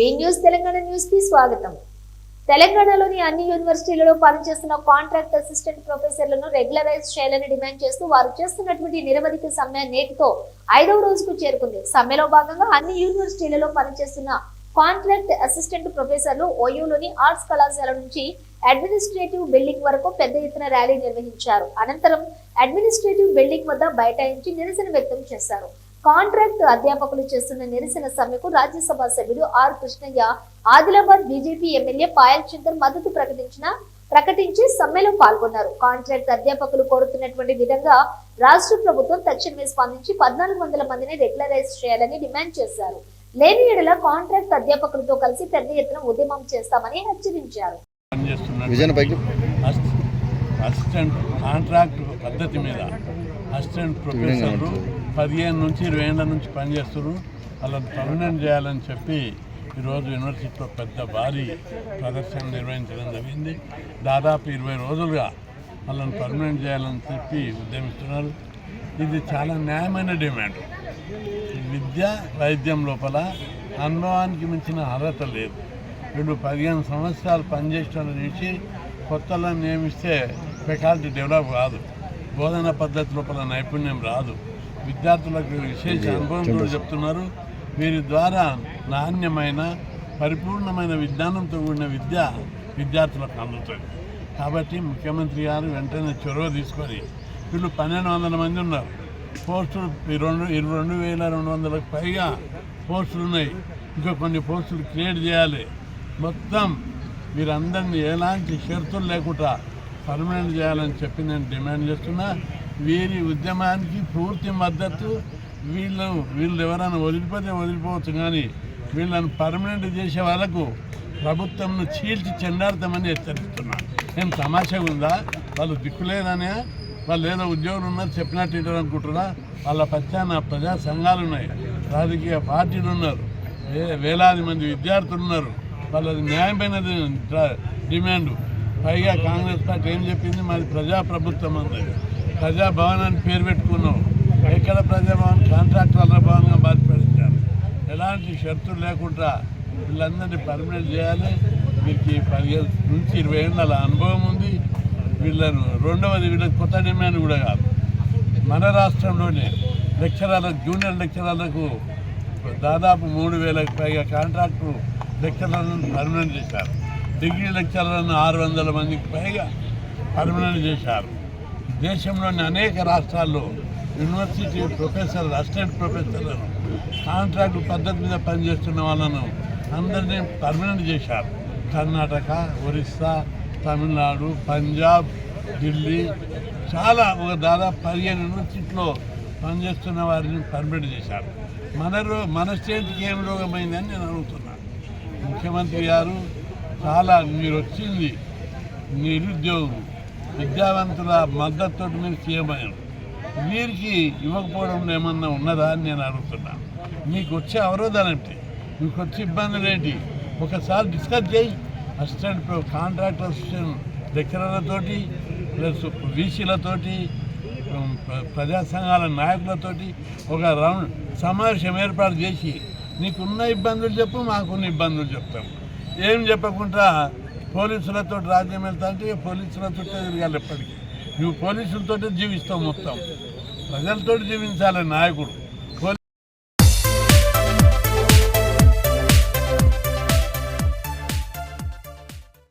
వి news Telangana న్యూస్కి స్వాగతం. తెలంగాణలోని అన్ని యూనివర్సిటీలలో పనిచేస్తున్న కాంట్రాక్ట్ అసిస్టెంట్ ప్రొఫెసర్లను రెగ్యులరైజ్ చేయాలని డిమాండ్ చేస్తూ వారు చేస్తున్నటువంటి నిరవధిక సమ్మె నేటితో ఐదవ రోజుకు చేరుకుంది. సమ్మెలో భాగంగా అన్ని యూనివర్సిటీలలో పనిచేస్తున్న కాంట్రాక్ట్ అసిస్టెంట్ ప్రొఫెసర్లు ఓయూలోని ఆర్ట్స్ కళాశాల నుంచి అడ్మినిస్ట్రేటివ్ బిల్డింగ్ వరకు పెద్ద ఎత్తున ర్యాలీ నిర్వహించారు. అనంతరం అడ్మినిస్ట్రేటివ్ బిల్డింగ్ వద్ద బైఠాయించి నిరసన వ్యక్తం చేశారు. కాంట్రాక్ట్ అధ్యాపకులు చేస్తున్న నిరసన సమ్మెకు రాజ్యసభ సభ్యుడు R Krishnaiah Adilabad BJP MLA Payal Shankar మద్దతు ప్రకటించిన ప్రకటించి సమ్మెలో పాల్గొన్నారు. కాంట్రాక్ట్ అధ్యాపకులు కోరుతున్నటువంటి విధంగా రాష్ట్ర ప్రభుత్వం తక్షణమే స్పందించి పద్నాలుగు వందల మందిని రెగ్యులరైజ్ చేయాలని డిమాండ్ చేశారు. లేని ఎడల కాంట్రాక్ట్ అధ్యాపకులతో కలిసి పెద్ద ఎత్తున ఉద్యమం చేస్తామని హెచ్చరించారు. అసిస్టెంట్ కాంట్రాక్ట్ పద్ధతి మీద అసిస్టెంట్ ప్రొఫెసర్లు పదిహేను నుంచి ఇరవై ఏళ్ళ నుంచి పనిచేస్తారు వాళ్ళని పర్మనెంట్ చేయాలని చెప్పి ఈరోజు యూనివర్సిటీలో పెద్ద భారీ ప్రదర్శన నిర్వహించడం జరిగింది. దాదాపు ఇరవై రోజులుగా వాళ్ళని పర్మనెంట్ చేయాలని చెప్పి ఉద్యమిస్తున్నారు. ఇది చాలా న్యాయమైన డిమాండ్. విద్య వైద్యం లోపల అనుభవానికి మించిన అర్హత లేదు. వీళ్ళు పదిహేను సంవత్సరాలు పనిచేసిన నుంచి కొత్తలను నియమిస్తే ఫెకాల్టీ డెవలప్ కాదు. బోధన పద్ధతి లోపల నైపుణ్యం రాదు. విద్యార్థులకు విశేష అనుభవంతో చెప్తున్నారు. వీరి ద్వారా నాణ్యమైన పరిపూర్ణమైన విజ్ఞానంతో కూడిన విద్య విద్యార్థులకు అందుతుంది. కాబట్టి ముఖ్యమంత్రి గారు వెంటనే చొరవ తీసుకొని వీళ్ళు పన్నెండు వందల మంది ఉన్నారు. పోస్టులు రెండు ఇరవై రెండు వేల రెండు వందలకు పైగా పోస్టులు ఉన్నాయి. ఇంకా కొన్ని పోస్టులు క్రియేట్ చేయాలి. మొత్తం వీరందరినీ ఎలాంటి షరతులు లేకుండా పర్మనెంట్ చేయాలని చెప్పి నేను డిమాండ్ చేస్తున్నా. వీరి ఉద్యమానికి పూర్తి మద్దతు. వీళ్ళు వీళ్ళు ఎవరైనా వదిలిపోతే వదిలిపోవచ్చు కానీ వీళ్ళని పర్మనెంట్ చేసే వాళ్ళకు ప్రభుత్వంను చీల్చి చెండాడతామని హెచ్చరిస్తున్నాను. ఏం తమాషగా ఉందా? వాళ్ళు దిక్కులేదనే వాళ్ళు ఏదో ఉద్యోగులు ఉన్నారు చెప్పినట్టు ఇంటారు అనుకుంటున్నా వాళ్ళ పచ్చాన ప్రజా సంఘాలు ఉన్నాయి. రాజకీయ పార్టీలు ఉన్నారు. వేలాది మంది విద్యార్థులు ఉన్నారు. వాళ్ళది న్యాయమైన డిమాండ్. పైగా కాంగ్రెస్ పార్టీ ఏం చెప్పింది? మాది ప్రజాప్రభుత్వం అందరి ప్రజాభవన్ అని పేరు పెట్టుకున్నాం. ఎక్కడ ప్రజాభవన్ కాంట్రాక్టర్ల భవన్గా మార్చిపడించారు ఎలాంటి షరతులు లేకుండా వీళ్ళందరినీ పర్మనెంట్ చేయాలి. వీరికి పదిహేను నుంచి ఇరవై ఏళ్ళ అనుభవం ఉంది. వీళ్ళను రెండవది వీళ్ళకి కొత్త డిమాండ్ కూడా కాదు. మన రాష్ట్రంలోనే లెక్చరర్లకు జూనియర్ లెక్చరర్లకు దాదాపు మూడు వేలకు పైగా కాంట్రాక్టు లెక్చరర్లను పర్మనెంట్ చేశారు. డిగ్రీ లెక్చరర్లను ఆరు వందల మందికి పైగా పర్మనెంట్ చేశారు. దేశంలోని అనేక రాష్ట్రాల్లో యూనివర్సిటీ ప్రొఫెసర్ అసిస్టెంట్ ప్రొఫెసర్లను కాంట్రాక్ట్ పద్ధతి మీద పనిచేస్తున్న వాళ్ళను అందరినీ పర్మనెంట్ చేశారు. కర్ణాటక ఒరిస్సా తమిళనాడు పంజాబ్ ఢిల్లీ చాలా ఒక దాదాపు పదిహేను యూనివర్సిటీలో పనిచేస్తున్న వారిని పర్మనెంట్ చేశారు. మన రో మన స్టేట్కి ఏం రోగమైందని నేను అడుగుతున్నాను ముఖ్యమంత్రి గారు చాలా మీరు వచ్చింది నిరుద్యోగులు. విద్యావంతుల మద్దతుతో మీరు సీఎం అయ్యారు వీరికి ఇవ్వకపోవడం ఏమన్నా ఉన్నదా అని నేను అడుగుతున్నాను. మీకు వచ్చే అవరోధాలు ఏంటి? మీకు వచ్చే ఇబ్బందులు ఏంటి? ఒకసారి డిస్కస్ చేయి. అసిస్టెంట్ ప్రొ- కాంట్రాక్ట్ అసిస్టెంట్ లెక్చరర్లతోటి ప్లస్ వీసీలతోటి ప్రజా సంఘాల నాయకులతోటి ఒక రౌండ్ సమావేశం ఏర్పాటు చేసి నీకున్న ఇబ్బందులు చెప్పు మాకున్న ఇబ్బందులు చెప్తాం ఏం చెప్పకుండా పోలీసులతో రాజ్యం వెళ్తా అంటే పోలీసులతో తిరగాలి ఎప్పటికీ. నువ్వు పోలీసులతో జీవిస్తావు మొత్తం. ప్రజలతో జీవించాలి నాయకుడు.